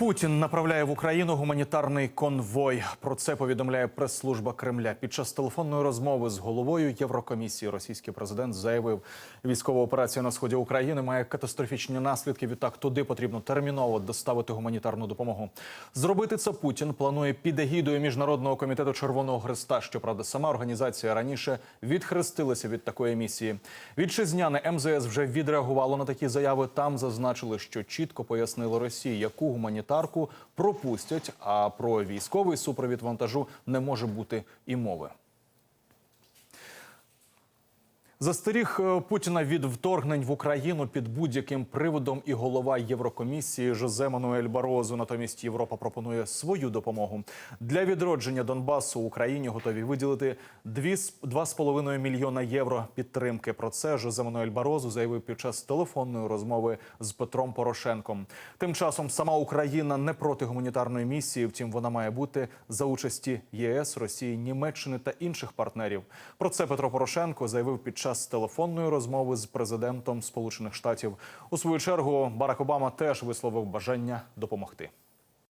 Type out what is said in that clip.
Путін направляє в Україну гуманітарний конвой. Про це повідомляє прес-служба Кремля. Під час телефонної розмови з головою Єврокомісії російський президент заявив, військова операція на сході України має катастрофічні наслідки. Відтак туди потрібно терміново доставити гуманітарну допомогу. Зробити це Путін планує під егідою міжнародного комітету Червоного Христа. Щоправда, сама організація раніше відхрестилася від такої місії. Вітчизняне МЗС вже відреагувало на такі заяви. Там зазначили, що чітко пояснили Росії, яку гуманітарку пропустять. А про військовий супровід вантажу не може бути і мови. Застеріг е, Путіна від вторгнень в Україну під будь-яким приводом і голова Єврокомісії Жозе Мануель Барозу. Натомість Європа пропонує свою допомогу для відродження Донбасу. Україні готові виділити 2,5 мільйона євро підтримки. Про це Жозе Мануель Барозу заявив під час телефонної розмови з Петром Порошенком. Тим часом сама Україна не проти гуманітарної місії. Втім, вона має бути за участі ЄС, Росії, Німеччини та інших партнерів. Про це Петро Порошенко заявив під час телефонної розмови з президентом Сполучених Штатів. У свою чергу Барак Обама теж висловив бажання допомогти.